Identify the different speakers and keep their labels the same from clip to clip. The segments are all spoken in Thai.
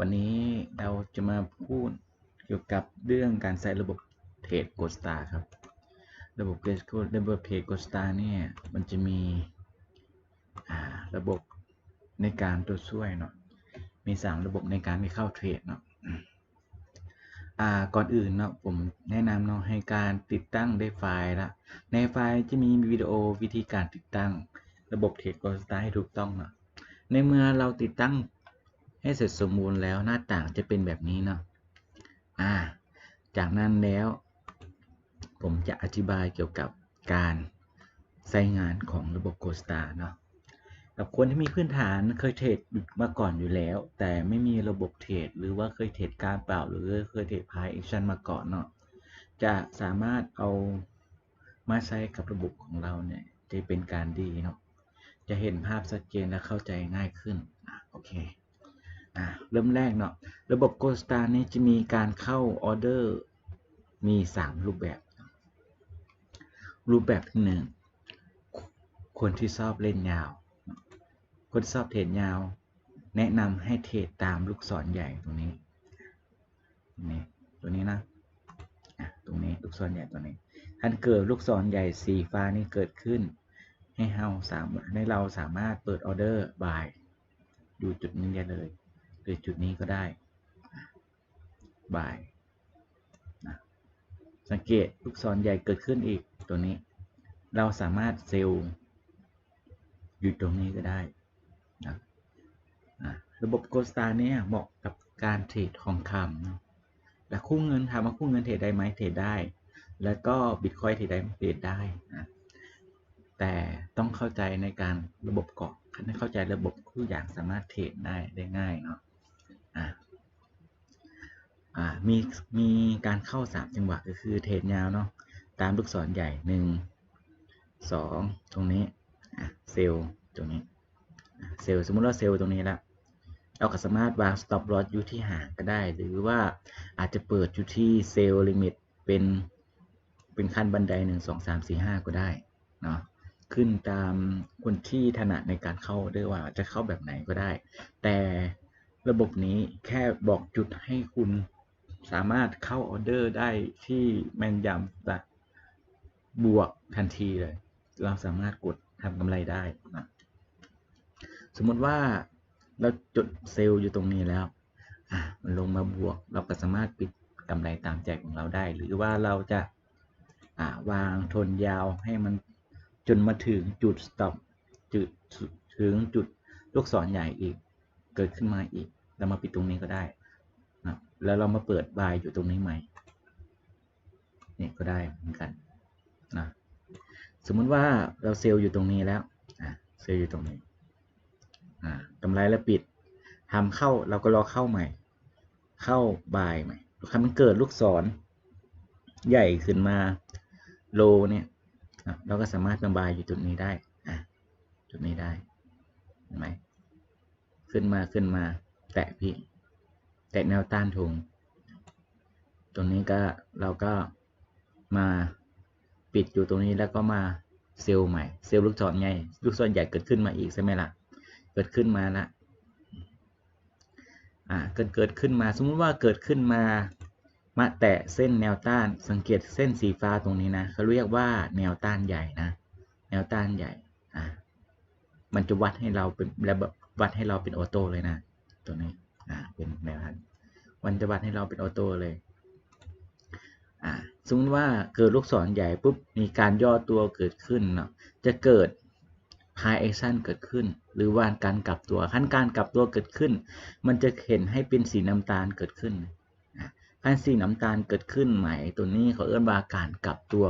Speaker 1: วันนี้เราจะมาพูดเกี่ยวกับเรื่องการใช้ระบบเทรดโกสตาครับ ระบบเทรดระบบเทรดโกสตาเนี่ยมันจะมีระบบในการตัวช่วยเนาะมี 3 ระบบในการที่เข้าเทรดเนาะอ่าก่อนอื่นเนาะผมแนะนำเนาะให้การติดตั้งได้ไฟล์ละในไฟล์จะมีวิดีโอวิธีการติดตั้ง ระบบเทรดโกสตาให้ถูกต้องเนาะในเมื่อเราติดตั้ง ให้เสร็จสมบูรณ์แล้วหน้าต่างจะเป็นแบบนี้เนาะอ่า จากนั้นแล้ว ผมจะอธิบายเกี่ยวกับการใช้งานของระบบโกสตาเนาะกับคนที่มีพื้นฐานเคยเทรดมาก่อนอยู่แล้ว แต่ไม่มีระบบเทรดหรือว่าเคยเทรดการเปล่า หรือเคยเทรดพายแอคชั่นมาก่อนเนาะจะสามารถเอามาใช้กับระบบของเราเนี่ยจะเป็นการดีเนาะจะเห็นภาพชัดเจนและเข้าใจง่ายขึ้นโอเค เริ่มแรกเนาะระบบโกสตานี้จะมีการเข้าออเดอร์มี 3 รูปแบบ รูปแบบที่หนึ่งคนที่ชอบเล่นยาว คนชอบเทรดยาว แนะนำให้เทรดตามลูกศรใหญ่ตรงนี้นี่ตัวนี้นะตรงนี้ลูกศรใหญ่ตัวนี้ท่านเกิดลูกศรใหญ่สีฟ้านี้เกิดขึ้น ให้เราสามารถให้เราสามารถเปิดออเดอร์บายดูจุดนี้ได้เลย หรือจุดนี้ก็ได้บ่ายสังเกตลูกศรใหญ่เกิดขึ้นอีกตัวนี้ เราสามารถเซลล์อยู่ตรงนี้ก็ได้นะนะระบบโกสตาเนี่ยเหมาะกับการเทรดทองคำนะและคู่เงินถามว่าคู่เงินเทรดได้ไหมเทรดได้ แล้วก็บิตคอยเทรดได้เทรดได้นะแต่ต้องเข้าใจในการระบบเกาะให้เข้าใจระบบทุกอย่างสามารถเทรดได้ได้ง่ายเนาะ อ่ามีมีการเข้า3จังหวะก็คือเทรดยาวเนาะตามลูกศรใหญ่1 2ตรงนี้เซลล์ตรงนี้เซลล์สมมุติว่าเซลล์ตรงนี้ล้วเราก็สามารถวาง stop loss อยู่ที่ห่างก็ได้ หรือว่าอาจจะเปิดอยู่ที่เซลล์ลิมิตเป็นเป็นขั้นบันได1 2 3 4 5ก็ได้เนาะขึ้นตามคนที่ถนัดในการเข้าด้วยว่าจะเข้าแบบไหนก็ได้ แต่ระบบนี้แค่บอกจุดให้คุณ สามารถเข้าออเดอร์ได้ที่แมนยำและบวกทันทีเลย เราสามารถกดทำกำไรได้นะสมมติว่าเราจดเซลล์อยู่ตรงนี้แล้วอะมันลงมาบวก เราก็สามารถปิดกำไรตามใจของเราได้ หรือว่าเราจะอ่าวางทนยาวให้มันจนมาถึงจุด stop จุดถึงจุดลูกศรใหญ่อีก เกิดขึ้นมาอีก เรามาปิดตรงนี้ก็ได้ นะแล้วเรามาเปิดบายอยู่ตรงนี้ใหม่นี่ก็ได้เหมือนกันนะสมมุติว่าเราเซลล์อยู่ตรงนี้แล้วเซลล์อยู่ตรงนี้กำไรแล้วปิดทำเข้าเราก็รอเข้าใหม่ เข้าบายใหม่คำมันเกิดลูกศร ใหญ่ขึ้นมาโลเนี่ยเราก็สามารถระบายอยู่จุดนี้ได้อะจุดนี้ได้เห็นไหมขึ้นมาขึ้นมา แตะพี่ ตะแนวต้านทงตรงนี้ก็เราก็มาปิดอยู่ตรงนี้แล้วก็มาเซลล์ใหม่ เซลล์ลูกศรใหญ่ลูกศรใหญ่เกิดขึ้นมาอีกใช่ไหมล่ะ เกิดขึ้นมาละอ่าเกิดเกิดขึ้นมา สมมุติว่าเกิดขึ้นมา มาแตะเส้นแนวต้าน สังเกตเส้นสีฟ้าตรงนี้นะเขาเรียกว่าแนวต้านใหญ่นะ แนวต้านใหญ่ อ่ามันจะวัดให้เราเป็นแบบวัดให้เราเป็นออโต้เลยนะ ตัวนี้ อ่าเป็นแนวทางมันจะวัดให้เราเป็นออโต้เลยอ่าสมมติว่าเกิดลูกศรใหญ่ปุ๊บมีการย่อตัวเกิดขึ้นเนาะจะเกิด high action เกิดขึ้น หรือว่าการกลับตัวขั้นการกลับตัวเกิดขึ้น มันจะเห็นให้เป็นสีน้ำตาลเกิดขึ้นขั้นสีน้ำตาลเกิดขึ้นใหม่ตัวนี้เขาเอื้นว่าการกลับตัว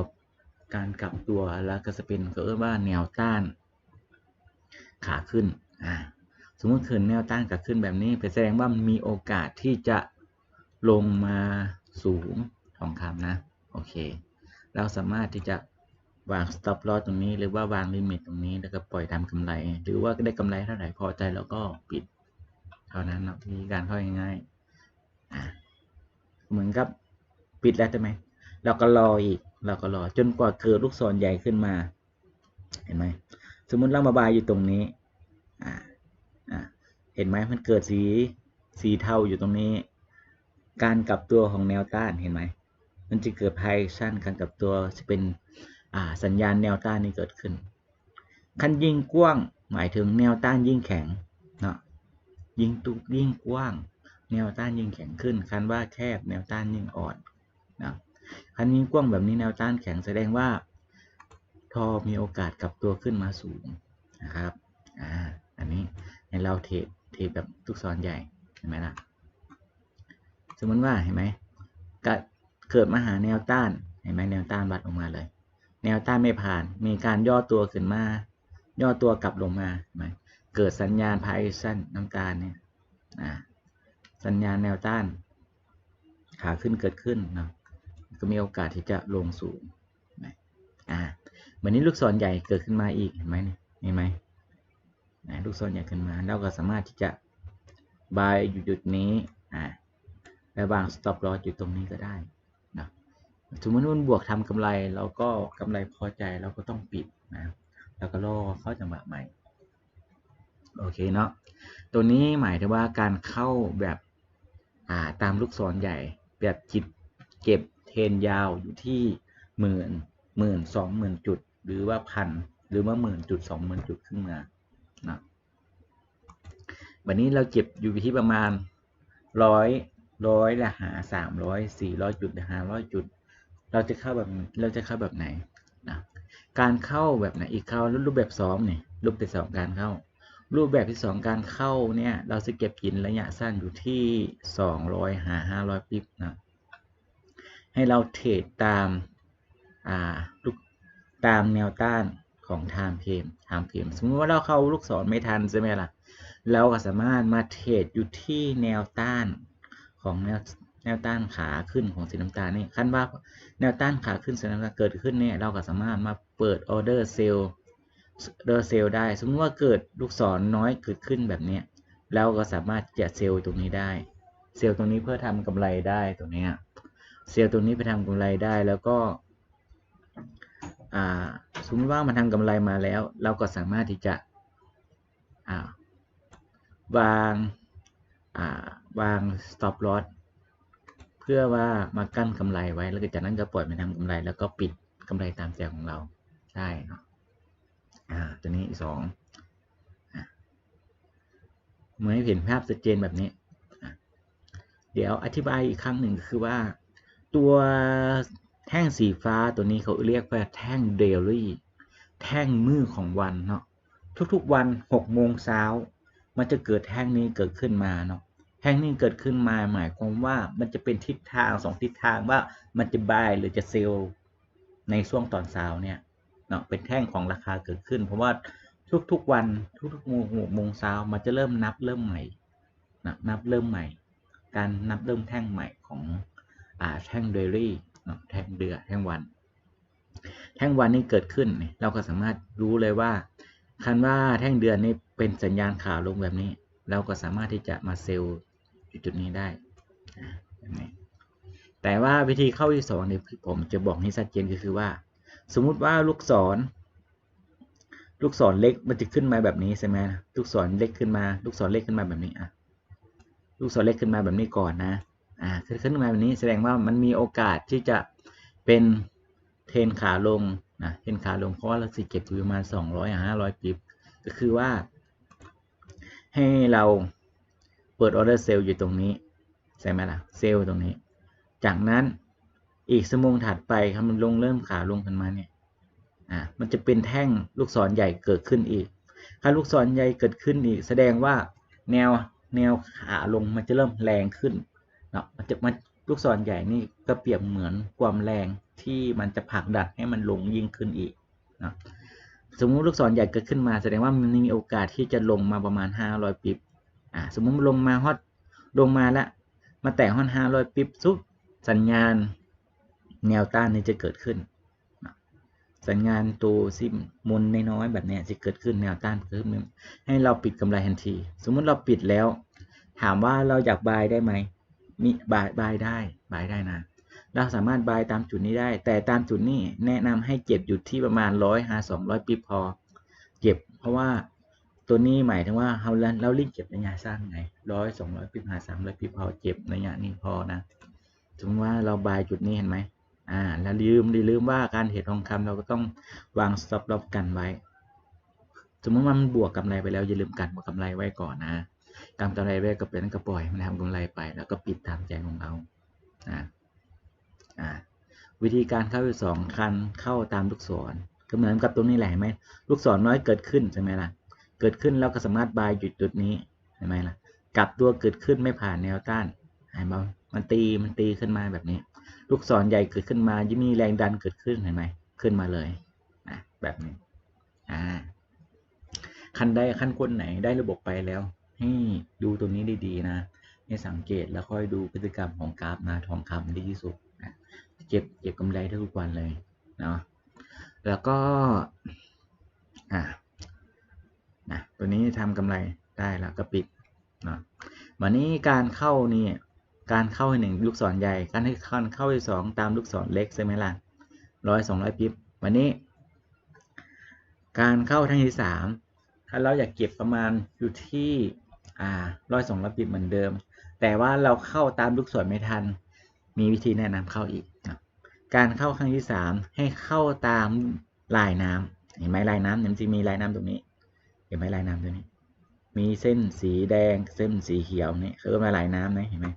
Speaker 1: การกลับตัวแล้วก็จะเป็นเขาเอื้อนว่าแนวต้านขาขึ้นอ่า สมมติขึ้นแนวต้านขาขึ้นแบบนี้แสดงว่ามันมีโอกาสที่จะลงมาสูงทองคำนะ โอเค เราสามารถที่จะวาง stop loss ตรงนี้ หรือว่าวางลิมิตตรงนี้ แล้วก็ปล่อยทำกำไร หรือว่าได้กำไรเท่าไหร่พอใจแล้วก็ปิด เท่านั้นนะมีการเข้าง่ายๆอ่าเหมือนกับปิดแล้วใช่ไหมเราก็รออีก เราก็รอจนกว่าเกิดลูกศรใหญ่ขึ้นมา เห็นไหม สมมุติเรามาบายอยู่ตรงนี้ อ่า เห็นไหมมันเกิดสีสีเทาอยู่ตรงนี้ การกลับตัวของแนวต้านเห็นไหมมันจะเกิดไพชั่นการกลับตัวจะเป็นสัญญาณแนวต้านนี้เกิดขึ้น คันยิ่งกว้างหมายถึงแนวต้านยิ่งแข็งเนาะยิ่งตุกยิ่งกว้าง แนวต้านยิ่งแข็งขึ้น คันว่าแคบแนวต้านยิ่งอ่อนนะคันยิ่งกว้างแบบนี้แนวต้านแข็งแสดงว่าทอมีโอกาสกลับตัวขึ้นมาสูงนะครับอ่าอันนี้ให้เราเทรดทรดแบบทุกซ้อนใหญ่เห็นไหมล่ะ สมมติว่าเห็นไหมกเกิดมาหาแนวต้านเห็นไหมแนวต้านวัดออกมาเลย แนวต้านไม่ผ่าน มีการย่อตัวขึ้นมา ย่อตัวกลับลงมาเห็นไหมเกิดสัญญาณพายสั้นน้ำตาลเนี่ยสัญญาณแนวต้าน ขาขึ้นเกิดขึ้นเนาะก็มีโอกาสที่จะลงสูงอ่าเหมือนนี้ลูกศรใหญ่เกิดขึ้นมาอีกเห็นไหมเนี่ยเห็นไหม นะลูกศรใหญ่ขึ้นมา เราก็สามารถที่จะบายอยู่จุดนี้อ่าและวาง stop loss อยู่ตรงนี้ก็ได้นะสมมติว่ามันบวกทำกำไรเราก็กำไรพอใจเราก็ต้องปิดนะแล้วก็รอเข้าจังหวะใหม่โอเคเนาะตัวนี้หมายถึงว่าการเข้าแบบอ่าตามลูกศรใหญ่ แบบจิตเก็บเทนยาวอยู่ที่หมื่นหมื่นสองหมื่นจุด หรือว่าพันหรือว่าหมื่นจุดสองหมื่นจุดขึ้นมา นะวันนี้เราเก็บอยู่ที่ประมาณร้อยร้อยละหาสามร้อยสี่ร้อยจุดห้าร้อยจุด เราจะเข้าแบบเราจะเข้าแบบไหนนะการเข้าแบบไหนอีกเข้ารูปแบบสองเนี่ยรูปแบบสองการเข้า รูปแบบที่สองการเข้าเนี่ยเราจะเก็บกินระยะสั้นอยู่ที่สองร้อยหาห้าร้อยปิ๊บนะให้เราเทรดตามอ่าตามแนวต้าน ของ time frame time frame สมมติว่าเราเข้าลูกศรไม่ทันใช่ไหมล่ะ เราก็สามารถมาเทรดอยู่ที่แนวต้านของแนวแนวต้านขาขึ้นของสีน้ำตาลนี่ขั้นว่าแนวต้านขาขึ้นสีน้ำตาลเกิดขึ้นเนี่ยเราก็สามารถมาเปิดออเดอร์เซลล์เดอร์เซลล์ได้ สมมติว่าเกิดลูกศรน้อยเกิดขึ้นแบบนี้เราก็สามารถจะเซลล์ตรงนี้ได้ เซลล์ตรงนี้เพื่อทำกำไรได้ตรงนี้เซลล์ตรงนี้ไปทำกำไรได้แล้วก็อ่า สมมติว่ามันทำกำไรมาแล้ว เราก็สามารถที่จะวางวาง stop loss เพื่อว่ามากั้นกำไรไว้ แล้วจากนั้นก็ปล่อยมันทำกำไร แล้วก็ปิดกำไรตามใจของเราใช่เนาะตัวนี้สองเมื่อให้เห็นภาพชัดเจนแบบนี้ เดี๋ยวอธิบายอีกครั้งหนึ่งคือว่าตัว แท่งสีฟ้าตัวนี้เขาเรียกว่าแท่งเดลี่แท่งมือของวันเนาะทุกๆวัน6โมงเช้ามันจะเกิดแท่งนี้เกิดขึ้นมาเนาะแท่งนี้เกิดขึ้นมาหมายความว่ามันจะเป็นทิศทางสองทิศทางว่ามันจะบายหรือจะเซลล์ในช่วงตอนเช้าเนี่ยเนาะเป็นแท่งของราคาเกิดขึ้น เพราะว่าทุกๆวันทุกๆโมงโมงเช้ามันจะเริ่มนับเริ่มใหม่นะนับเริ่มใหม่ การนับเริ่มแท่งใหม่ของอ่าแท่งเดลี่ แท่งเดือแท่งวัน แท่งวันนี้เกิดขึ้นเราก็สามารถรู้เลยว่า คันว่าแท่งเดือนนี้เป็นสัญญาณขาลงแบบนี้ เราก็สามารถที่จะมาเซลล์จุดนี้ได้แบบนี้แต่ว่าวิธีเข้าที่สองเนี่ยผมจะบอกให้ชัดเจนก็คือว่า สมมุติว่าลูกศร ลูกศรเล็กมันจะขึ้นมาแบบนี้ใช่ไหมลูกศรเล็กขึ้นมา ลูกศรเล็กขึ้นมาแบบนี้อะลูกศรเล็กขึ้นมาแบบนี้ก่อนนะ อ่าขึ้นมาแบบนี้แสดงว่ามันมีโอกาสที่จะเป็นเทนขาลงนะเทนขาลงเพราะว่าเราสิเก็บอยู่ประมาณ 200อะ500ปิบก็คือว่า ให้เราเปิดออเดอร์เซลล์อยู่ตรงนี้ใช่ไหมล่ะเซลล์ตรงนี้ จากนั้นอีกสมงถัดไปครับมันลงเริ่มขาลงกันมาเนี่ยอ่ามันจะเป็นแท่งลูกศรใหญ่เกิดขึ้นอีก ถ้าลูกศรใหญ่เกิดขึ้นอีก แสดงว่าแนวแนวขาลงมันจะเริ่มแรงขึ้น เนาะมันจะมันลูกศรใหญ่นี่ก็เปรียบเหมือนความแรงที่มันจะผลักดันให้มันลงยิ่งขึ้นอีกนะสมมุติลูกศรใหญ่เกิดขึ้นมาแสดงว่ามันมีโอกาสที่จะลงมาประมาณ 500ปิบอ่าสมมุติลงมาฮอตลงมาแล้วมาแตะฮอต500ปิบซุปสัญญาณแนวต้านนี้จะเกิดขึ้น สัญญาณตัวซิมมุนน้อยๆแบบนี้จะเกิดขึ้นแนวต้านเพิ่มให้เราปิดกำไรทันที สมมุติเราปิดแล้ว ถามว่าเราอยากบายได้ไหม มีบายบายได้บายได้นะ เราสามารถบายตามจุดนี้ได้ แต่ตามจุดนี้แนะนำให้เก็บอยู่ที่ประมาณร้อยหาสองร้อยปีพอ เก็บ เพราะว่าตัวนี้หมายถึงว่าเราเรารีบเก็บระยะสั้นไงร้อยสองร้อยปิบหาสามร้อยปิบพอเจ็บระยะนี้พอนะสมมติว่าเราบายจุดนี้เห็นไหมอ่าแล้วลืมลืมว่าการเทรดทองคำเราก็ต้องวาง stop loss กันไว้ สมมติว่ามันบวกกำไรไปแล้วอย่าลืมกันบวกกำไรไว้ก่อนนะ การกำไรไว้ก็เป็นก็ปล่อยมันทำกำไรไป แล้วก็ปิดตามใจของเราอ่าอ่าวิธีการเข้าสองคันเข้าตามลูกศรก็เหมือนกับตรงนี้แหละเห็นไหมลูกศรน้อยเกิดขึ้นใช่ไหมล่ะ เกิดขึ้นเราก็สามารถบายหยุดจุดนี้เห็นไหมล่ะกลับตัวเกิดขึ้นไม่ผ่านแนวต้านเห็นไหมมันตีมันตีขึ้นมาแบบนี้ ลูกศรใหญ่เกิดขึ้นมายิ่งมีแรงดันเกิดขึ้นเห็นไหมขึ้นมาเลยนะแบบนี้อ่าคันใดคันคนไหนได้ระบบไปแล้ว ให้ดูตรงนี้ดีๆนะให้สังเกตแล้วค่อยดูพฤติกรรมของกราฟนาทองคำดีที่สุดนะเก็บเก็บกำไรทุกวันเลยเนาะแล้วก็อ่านะตัวนี้ทำกำไรได้แล้วก็ปิดเนาะวันนี้การเข้านี่การเข้าให้หนึ่งลูกศรใหญ่ การให้เข้าเข้าสองตามลูกศรเล็กใช่ไหมล่ะร้อยสองร้อยปิบวันนี้ การเข้าทั้งที่สามถ้าเราอยากเก็บประมาณอยู่ที่ อ่าร้อยสองร้อยปิ๊บเหมือนเดิม แต่ว่าเราเข้าตามลูกศรไม่ทัน มีวิธีแนะนำเข้าอีกนะการเข้าครั้งที่สามให้เข้าตามลายน้ำเห็นไหมลายน้ำเนี่ยมันจะมีลายน้ำตรงนี้ เห็นไหมลายน้ำตรงนี้ มีเส้นสีแดงเส้นสีเขียวนี่คือมาลายน้ำนะเห็นไหม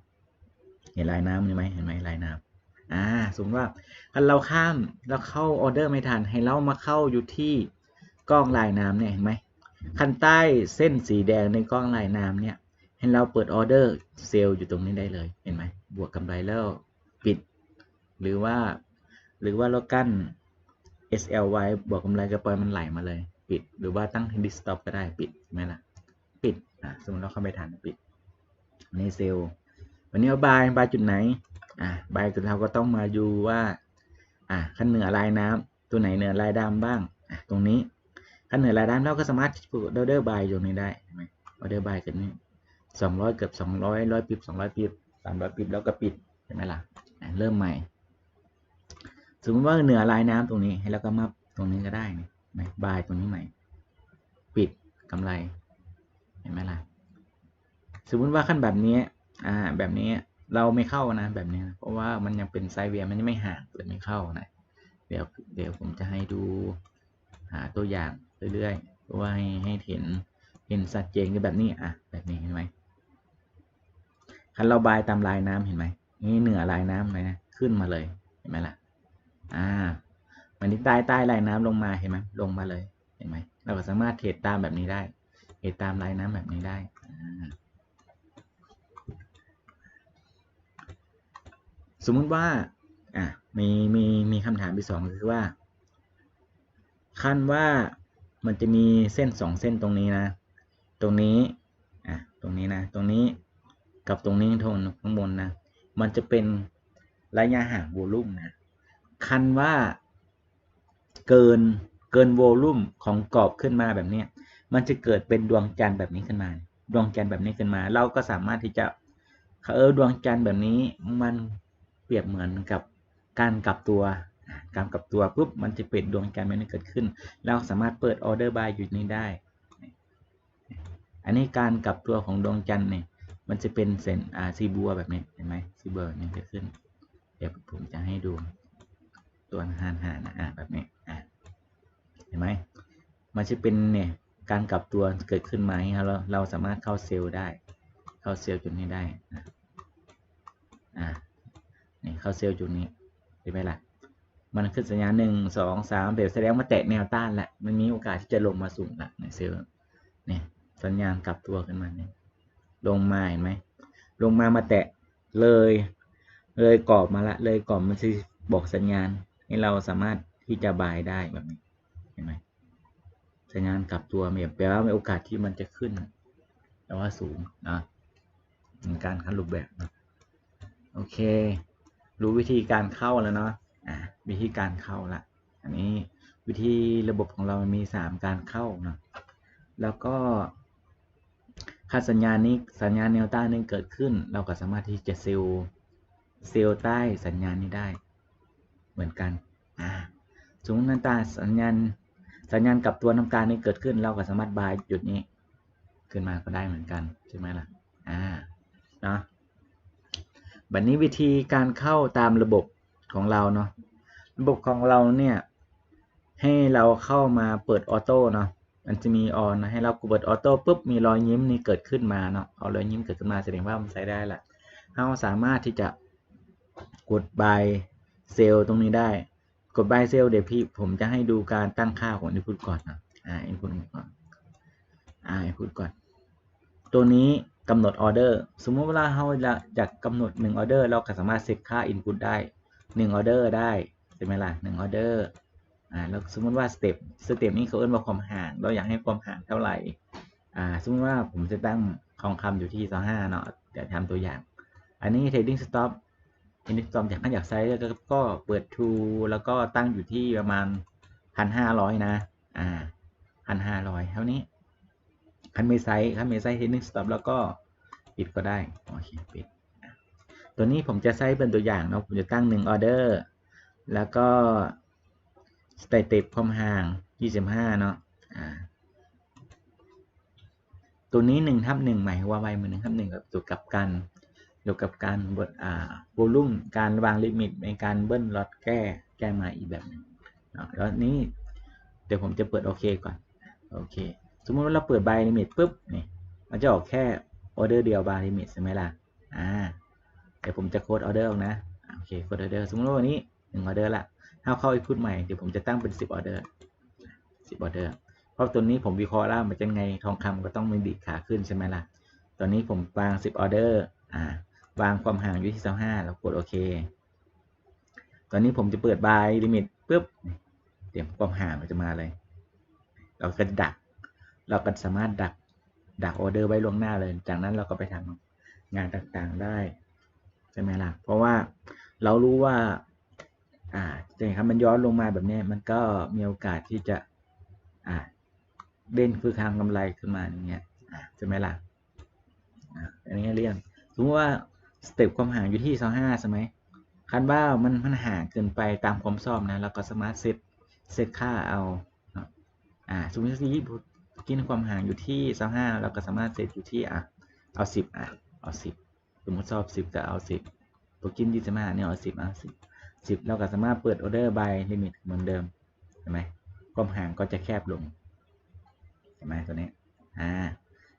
Speaker 1: เห็นลายน้ำเห็นไหมเห็นไหมลายน้ำอ่าสมมติว่าถ้าเราข้ามเราเข้าออเดอร์ไม่ทัน ให้เรามาเข้าอยู่ที่กล้องลายน้ำเนี่ยเห็นไหม ขั้นใต้เส้นสีแดงในกล้องลายน้ำเนี่ยให้เราเปิดออเดอร์เซลล์อยู่ตรงนี้ได้เลย เห็นไหม บวกกำไรแล้วปิด หรือว่า หรือว่าเรากั้น SL ไว้บวกกำไรก็ปล่อยมันไหลมาเลย ปิด หรือว่าตั้ง h ิ d stop ก็ได้ปิดใช่ไหมล่ะ ปิดอะสมมติเราเข้าไม่ทันปิดอันเซลล์ วันนี้เอาบายบายจุดไหน อะบายจุดเราก็ต้องมาดูว่า อะขั้นเหนือลายน้ำตัวไหนเหนือลายดำบ้าง อะ ตรงนี้ ขั้นเหนือลายดำเราก็สามารถปิดออเดอร์บายตรงนี้ได้ใช่ไหมออเดอร์บายกันนี้สองร้อยเกือบสองร้อยร้อยปิบสองร้อยปิบสามร้อยปิบแล้วก็ปิดเห็นไหมล่ะเริ่มใหม่ สมมติว่าเหนือลายน้ำตรงนี้ให้แล้วก็มาตรงนี้ก็ได้ไหมบายตรงนี้ใหม่ ปิดกำไรเห็นไหมล่ะสมมุติว่าขั้นแบบนี้อ่าแบบนี้เราไม่เข้านะแบบนี้เพราะว่ามันยังเป็นไซเวียมันยังไม่ห่างเลยไม่เข้านะเดี๋ยวเดี๋ยวผมจะให้ดูหาตัวอย่าง เรื่อยๆเพื่อว่าให้ให้เห็นเห็นสัดเจนกันแบบนี้อะแบบนี้เห็นไหมคันเราบายตามลายน้ำเห็นไหมนี่เหนือลายน้ำเลยนะขึ้นมาเลยเห็นไหมล่ะ อ่ามันนี้ใต้ใต้ลายน้ำลงมาเห็นไหมลงมาเลยเห็นไหมเราก็สามารถเทรดตามแบบนี้ได้เทรดตามลายน้ำแบบนี้ได้สมมุติว่าอะมีมีมีคำถามที่สองคือว่าขั้นว่า มันจะมีเส้นสองเส้นตรงนี้นะ ตรงนี้ อะ ตรงนี้นะ ตรงนี้กับตรงนี้ทนข้างบนนะ มันจะเป็นระยะห่างโวลุ่มนะ คันว่าเกินเกินโวลุ่มของกรอบขึ้นมาแบบนี้ มันจะเกิดเป็นดวงจันทร์แบบนี้ขึ้นมา ดวงจันทร์แบบนี้ขึ้นมา เราก็สามารถที่จะเออดวงจันทร์แบบนี้มันเปรียบเหมือนกับการกลับตัว การกลับตัวปุ๊บมันจะเป็นดวงจันทร์แบบนี้เกิดขึ้น เราสามารถเปิดออเดอร์บายอยู่นี้ได้ อันนี้การกลับตัวของดวงจันทร์เนี่ยมันจะเป็นเส้นอ่าซีบัวแบบนี้เห็นไหมซีบัวนี้เกิดขึ้น เดี๋ยวผมจะให้ดูตัวหานหานะอ่าแบบนี้อ่าเห็นไหมมันจะเป็นเนี่ยการกลับตัวเกิดขึ้นมาให้เราเราสามารถเข้าเซลล์ได้ เข้าเซลล์จุดนี้ได้นะอ่านี่เข้าเซลล์จุดนี้เห็นไหมล่ะ มันขึ้นสัญญาณหนึ่งสองสามเดี๋ยวแสดงว่าแตะแนวต้านละมันมีโอกาสที่จะลงมาสูงละในเซลล์เนี่ยสัญญาณกลับตัวขึ้นมาเนี่ยลงมาเห็นไหมลงมามาแตะเลย เลยกรอบมาละ เลยกรอบมันจะบอกสัญญาณให้เราสามารถที่จะบายได้แบบนี้เห็นไหมสัญญาณกลับตัวเมียแปลว่ามีโอกาสที่มันจะขึ้น แต่ว่าสูงนะเป็นการคัดรูปแบบนะโอเค รู้วิธีการเข้าแล้วเนาะ วิธีการเข้าละอันนี้วิธีระบบของเรามีสามการเข้าเนาะแล้วก็ค่าสัญญาณนี้สัญญาณแนวต้านนี้เกิดขึ้น เราก็สามารถที่จะเซลล์เซลล์ใต้สัญญาณนี้ได้ เหมือนกันอ่าสมมติน้าตาสัญญาณสัญญาณกับตัวน้ำการนี้เกิดขึ้น เราก็สามารถบายจุดนี้ขึ้นมาก็ได้เหมือนกันใช่ไหมล่ะอ่าเนาะบัดนนี้วิธีการเข้าตามระบบของเราเนาะ ระบบของเราเนี่ย ให้เราเข้ามาเปิดออโต้เนาะมันจะมีออนให้เรากดออโต้ปุ๊บมีรอยยิ้มนี่เกิดขึ้นมาเนาะเอารอยยิ้มเกิดขึ้นมาแสดงว่ามันใช้ได้แหละเราสามารถที่จะกด buy เซลล์ตรงนี้ได้ กด buy เซลล์เดี๋ยวพี่ผมจะให้ดูการตั้งค่าของ input ก่อนนะอ่า input ก่อนอ่า input ก่อน ตัวนี้กำหนดออเดอร์สมมติเวลาเราจะอยากกำหนด1ออเดอร์เราก็สามารถเซตค่า input ได้1ออเดอร์ได้ ช่ไหมล่ะ1ออเดอร์อ่าแล้วสมมติว่าสเต็ปสเต็ปนี้เขาเอื้นว่าความห่าง เราอยากให้ความห่างเท่าไหร่อ่าสมมติว่าผมจะตั้งทองคำอยู่ที่25เนาะเดี๋ยวทำตัวอย่าง อันนี้ trading stop trading stop อยากอยากไซส์ก็เปิด true แล้วก็ตั้งอยู่ที่ประมาณ1,500นะอ่า1,500เท่านี้คันไม่ไซส์คันไม่ไซส์ trading stop แล้วก็ปิดก็ได้โอเคปิดตัวนี้ผมจะไซส์เป็นตัวอย่างเนาะผมจะตั้ง1ออเดอร์ แล้วก็สเต็ปความห่าง 25 เนาะอ่าตัวนี้1ทับ1หมายว่าไวมือ1ทับ1กับตัวกับกันเกี่ยวกับการบดอ่าวอลุ่มการวางลิมิตในการเบิ้ลล็อตแก้แก้มาอีกแบบนึงเนาะแล้วนี้เดี๋ยวผมจะเปิดโอเคก่อนโอเค สมมติว่าเราเปิดบายลิมิตปุ๊บนี่มันจะออกแค่ออเดอร์เดียวบายลิมิตใช่ไหมล่ะอ่าเดี๋ยวผมจะโค้ดออเดอร์นะโอเคโค้ดออเดอร์สมมติว่าวันนี้ 1ออเดอร์ละถ้าเข้าอีกพุทใหม่เดี๋ยวผมจะตั้งเป็น10ออเดอร์10ออเดอร์เพราะตัวนี้ผมวิเคราะห์แล้วมันจะไงทองคำก็ต้องมีดีดขาขึ้นใช่ไหมล่ะตอนนี้ผมวาง10ออเดอร์อ่าวางความห่างอยู่ที่25แล้วกดโอเค ตอนนี้ผมจะเปิดบายลิมิตปุ๊บเดี๋ยวความห่างมันจะมาเลย เราก็ดัก เราก็สามารถดักดักออเดอร์ไว้ล่วงหน้าเลย จากนั้นเราก็ไปทำงานต่างๆได้ใช่ไหมล่ะ เพราะว่าเรารู้ว่า อ่าจะเห็นครับมันย้อนลงมาแบบนี้มันก็มีโอกาสที่จะอ่าเด่นคือทางกำไรขึ้นมาอย่างเงี้ยอ่าใช่ไหมล่ะอ่าอันนี้เรียกสมมติว่าสเต็ปความห่างอยู่ที่สองห้าใช่ไหมคันว่ามันมันห่างเกินไปตามความชอบนะเราก็สามารถเซตเซตค่าเอาอ่าสมมติว่าที่กินความห่างอยู่ที่สองห้าเราก็สามารถเซตอยู่ที่อะเอาสิบอะเอาสิบสมมติชอบสิบก็เอาสิบตัวกินยี่สิบห้าเนี่ยเอาสิบเอาสิบ สิบเราก็สามารถเปิดออเดอร์ by ลิมิตเหมือนเดิมใช่ไหมความห่างก็จะแคบลงใช่ไหมตัวนี้อ่า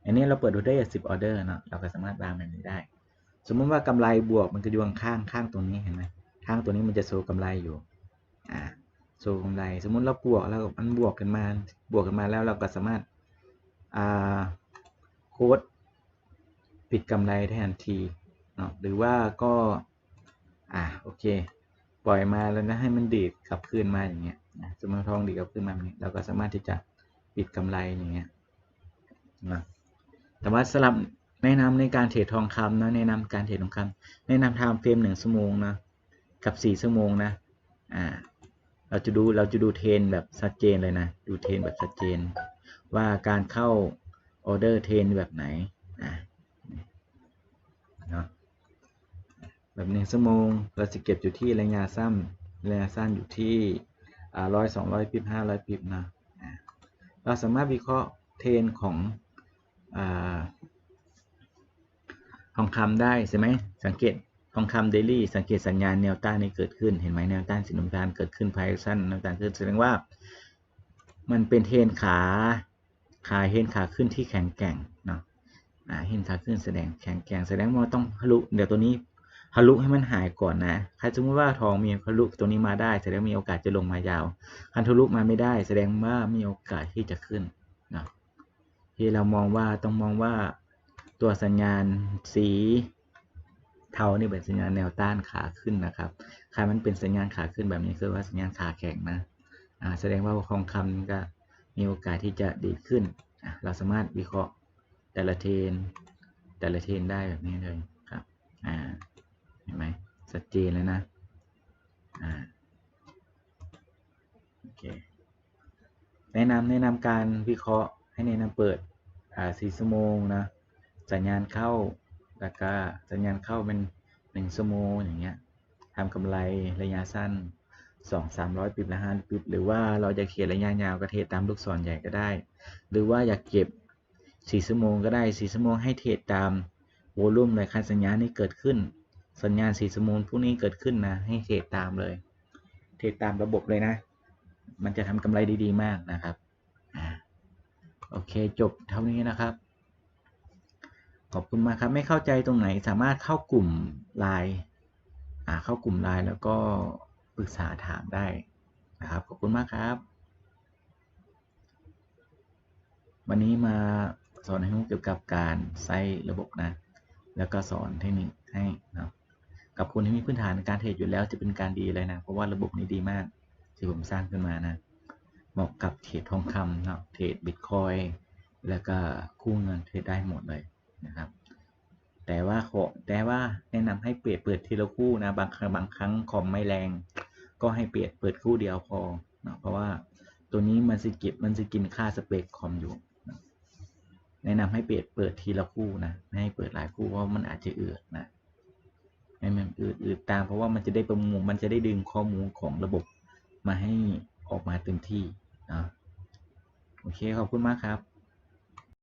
Speaker 1: อันนี้เราเปิดออเดอร์สิบออเดอร์เนาะเราก็สามารถวางแบบนี้ได้ สมมติว่ากำไรบวกมันจะอยู่ข้างข้างตรงนี้เห็นไหมข้างตัวนี้มันจะโซกำไรอยู่อ่าโซกำไร สมมุติเราบวกแล้วมันบวกกันมาบวกกันมาแล้วเราก็สามารถอ่าโค้ดปิดกำไรแทนทีเนาะหรือว่าก็อ่าโอเค ปล่อยมาแล้วนะให้มันดีดกลับคืนมาอย่างเงี้ยนะสมมติทองดีดกลับคืนมาแบบนี้เราก็สามารถที่จะปิดกำไรอย่างเงี้ยนะแต่ว่าสลับแนะนำในการเทรดทองคำนะแนะนำการเทรดทองคำแนะนำทม์เฟรมหนึ่งชั่วโมงนะกับสี่ชั่วโมงนะอ่าเราจะดูเราจะดูเทรนแบบชัดเจนเลยนะดูเทรนแบบชัดเจน ว่าการเข้าออเดอร์เทรนแบบไหนอ่าเนาะ แบบหนึ่งชั่วโมง เราจะเก็บอยู่ที่ระยะสั้นระยะสั้นอยู่ที่ร้อยสองร้อยปิบห้าร้อยปิบนะเราสามารถวิเคราะห์เทรนของอทองคำได้ใช่ไหมสังเกตทองคำเดลี่สังเกตสัญญาณแนวต้านนี้เกิดขึ้นเห็นไหมแนวต้านสีน้ำตาลเกิดขึ้นไพรสั้นน้ำตาลขึ้นแสดงว่ามันเป็นเทนขาขาเห็นขาขึ้นที่แข็งแกร่งเนาะอ่าเห็นขาขึ้นแสดงแข็งแกร่งแสดงว่าต้องทะลุเดี๋ยวตัวนี้ ทะลุให้มันหายก่อนนะ ถ้าสมมติว่าทองมีทะลุตัวนี้มาได้แสดงมีโอกาสจะลงมายาว คันทะลุมาไม่ได้ แสดงว่ามีโอกาสที่จะขึ้นนะที่เรามองว่าต้องมองว่าตัวสัญญาณสีเทานี่เป็นสัญญาณแนวต้านขาขึ้นนะครับใครมันเป็นสัญญาณขาขึ้นแบบนี้คือว่าสัญญาณขาแข็งนะแสดงว่าทองคำก็มีโอกาสที่จะดีขึ้น เราสามารถวิเคราะห์แต่ละเทน แต่ละเทนได้แบบนี้เลยครับอ่า ห็นไหมชัดเจนเลยนะอ่าโอเคแนะนำแนะนำการวิเคราะห์ให้แนะนำเปิดอ่าสี่ชั่วโมงนะสัญญาณเข้าแล้วก็สัญญาณเข้าเป็นหนึ่งชั่วโมงอย่างเงี้ยทำกำไรระยะสั้นสองสามร้อยปิบละห้าปิบหรือว่าเราจะเขียนระยะยาวก็เทรดตามลูกศรใหญ่ก็ได้ หรือว่าอยากเก็บสี่ชั่วโมงก็ได้สี่ชั่วโมงให้เทรดตามโวลุ่มเลยคันสัญญาณนี้เกิดขึ้น สัญญาณสี่ชั่วโมพวกนี้เกิดขึ้นนะ ให้เทรดตามเลย เทรดตามระบบเลยนะ มันจะทำกำไรดีๆมากนะครับโอเคจบเท่านี้นะครับ ขอบคุณมากครับ ไม่เข้าใจตรงไหนสามารถเข้ากลุ่มไลน์เข้ากลุ่มไลน์แล้วก็ปรึกษาถามได้นะครับ ขอบคุณมากครับ วันนี้มาสอนให้รู้เกี่ยวกับการใช้ระบบนะ แล้วก็สอนเทคนิคให้นะ กับคนที่มีพื้นฐานในการเทรดอยู่แล้วจะเป็นการดีเลยนะ เพราะว่าระบบนี้ดีมากที่ผมสร้างขึ้นมานะเหมาะกับเทรดทองคำเนาะเทรดบิตคอยแล้วก็คู่เงินเทรดได้หมดเลยนะครับ แต่ว่าขอแต่ว่าแนะนำให้เปิดเปิดทีละคู่นะบางครั้งบางครั้งคอมไม่แรง ก็ให้เปิดเปิดคู่เดียวพอเนาะเพราะว่าตัวนี้มันสกิบมันสกินค่าสเปคคอมอยู่แนะนำให้เปิดเปิดทีละคู่นะไม่ให้เปิดหลายคู่เพราะมันอาจจะเอือดนะ ให้มันอืดอืดตาม เพราะว่ามันจะได้ประมวลมันจะได้ดึงข้อมูลของระบบมาให้ออกมาเต็มที่นะโอเคขอบคุณมากครับ